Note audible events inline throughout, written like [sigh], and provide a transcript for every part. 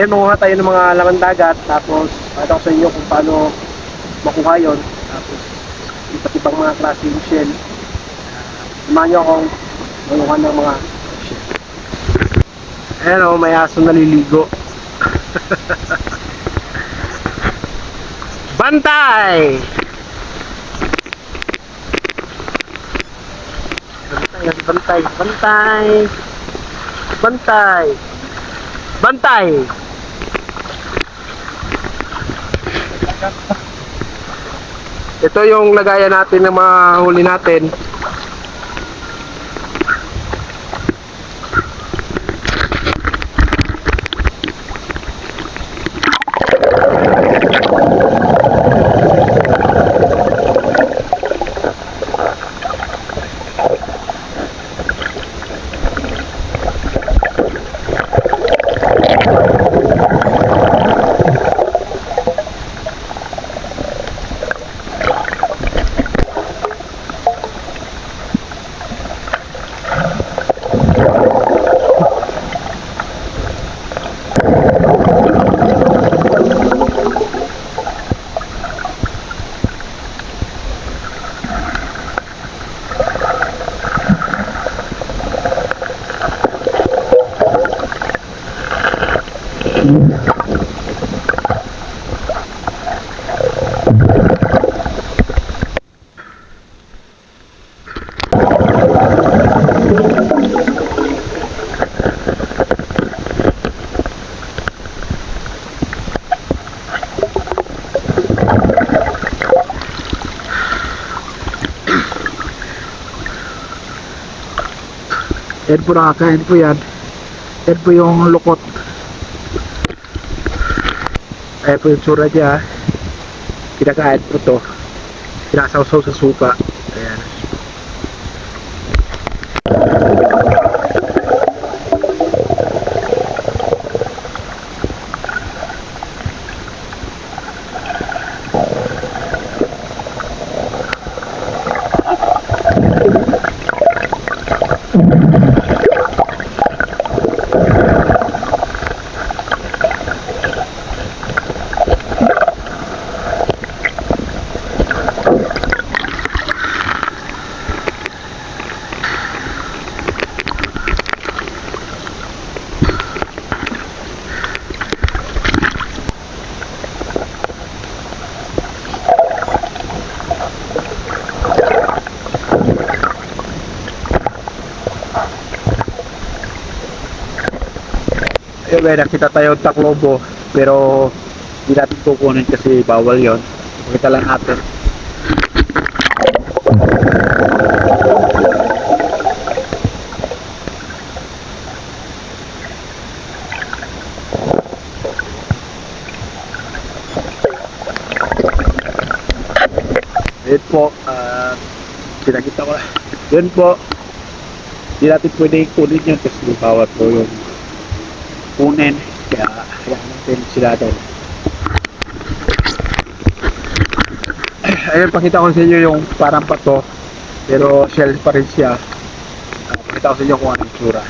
Ayun, manguha tayo ng mga laman dagat. Tapos, pakita ko sa inyo kung paano makuha yon Tapos, iba't ibang mga klaseng shell. Samahan nyo akong manguha ng mga shell. Ayan o, may aso naliligo. [laughs] Bantay! Bantay, bantay, bantay. Bantay. Bantay. Ito yung lagayan natin ng mga huli natin. Yan po nakakain po yan. Yan po yung lukot. Ayan po yung tsura niya. Kinakain po to. Pinasawsaw sa suka. May nakita tayo taklobo. Pero hindi natin kukunin kasi bawal yon. Pakita lang natin. Ayun po, ah, pinakita ko lang. Yun po, hindi natin pwede kunin yun kasi bawat po yung kunin. Kaya hayaan natin sila doon. Ayun, pakita ko sa inyo yung parang pato. Pero shell pa rin siya. Ah, pakita ko sa inyo kung anong tsura.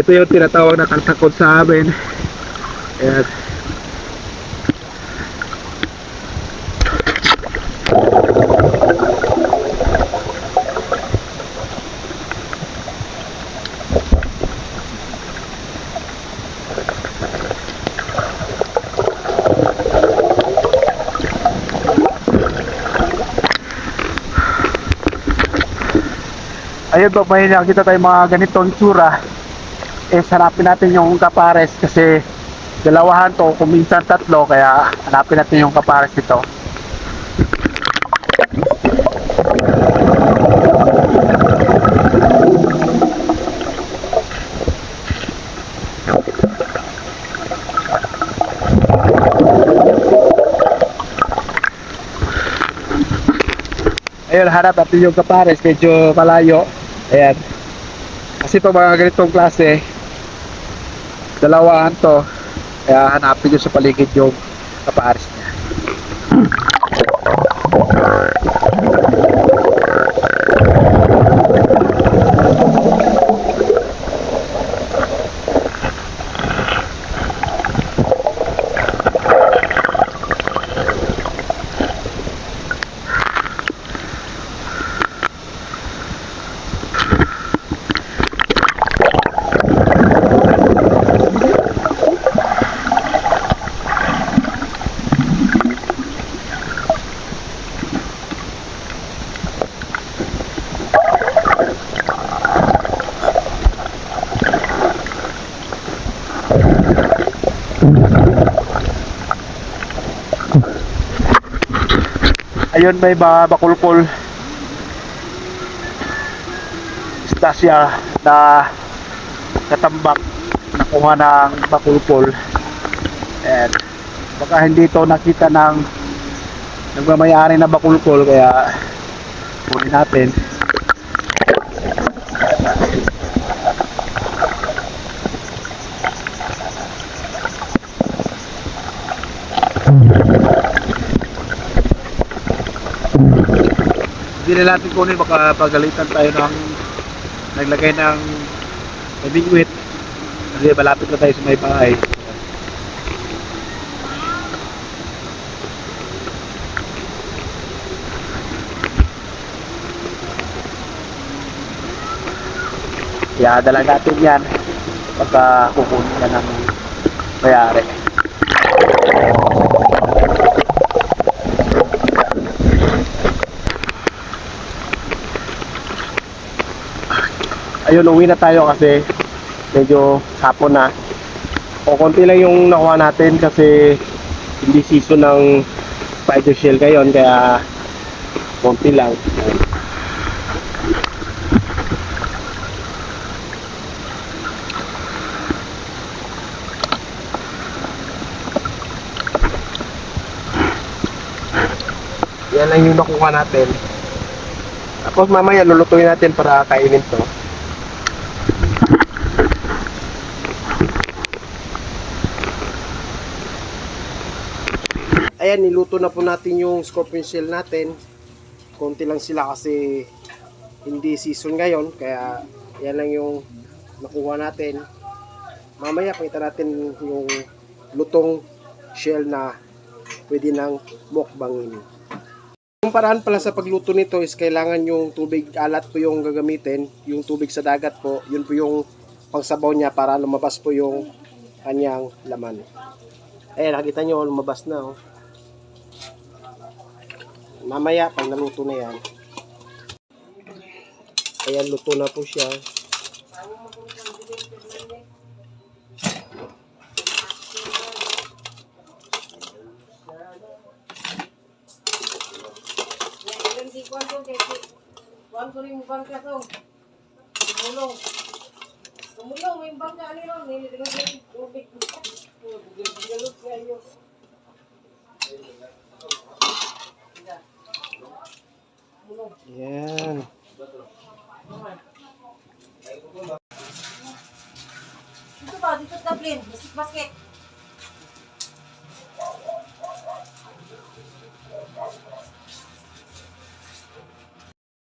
Ito yung tinatawag na kaltakot sa amin. Ayan. Ayun po, may nakita tayong mga ganitong tsura. Eh, hanapin natin yung kapares kasi dalawahan to, kung tatlo, kaya hanapin natin yung kapares nito. Ayun, hanap natin yung kapares, medyo malayo. Ayan. Kasi ito mga ganitong klase, dalawahan to. Kaya hanapin nyo sa paligid yung kapaaris niya. Ayun may mga bakulpol. Stasya na katambak nakuha ng bakulpol. And baka hindi ito nakita ng nagmamayari na bakulpol kaya kunin natin. Hindi na natin kunin baka pagalitan tayo ng naglagay ng nabingwit kasi malapit na tayo sa may bahay. Iadala natin yan pagka kukunin yan ng mayari. Ayun, uwi na tayo kasi medyo hapon na. O konti lang yung nakuha natin kasi hindi season ng spider shell ngayon kaya konti lang. Yan lang yung nakuha natin. Tapos mamaya lulutuin natin para kainin to. Ayan, niluto na po natin yung scorpion shell natin. Konti lang sila kasi hindi season ngayon. Kaya yan lang yung nakuha natin. Mamaya pakita natin yung lutong shell na pwede nang mukbangin. Yung paraan pala sa pagluto nito is kailangan yung tubig alat po yung gagamitin. Yung tubig sa dagat po, yun po yung pangsabaw niya para lumabas po yung kanyang laman. Ayan, nakita nyo, lumabas na oh. Mamaya, pag naluto na yan. Ayan, luto na po siya. Hindi ko ano, rin yung bangka to. Tumulong. Tumulong, may bangka ni Ron. Nililigan ko yung tubig. Galot kayo. Ayan. Dito ba? Dito Dublin. Basket.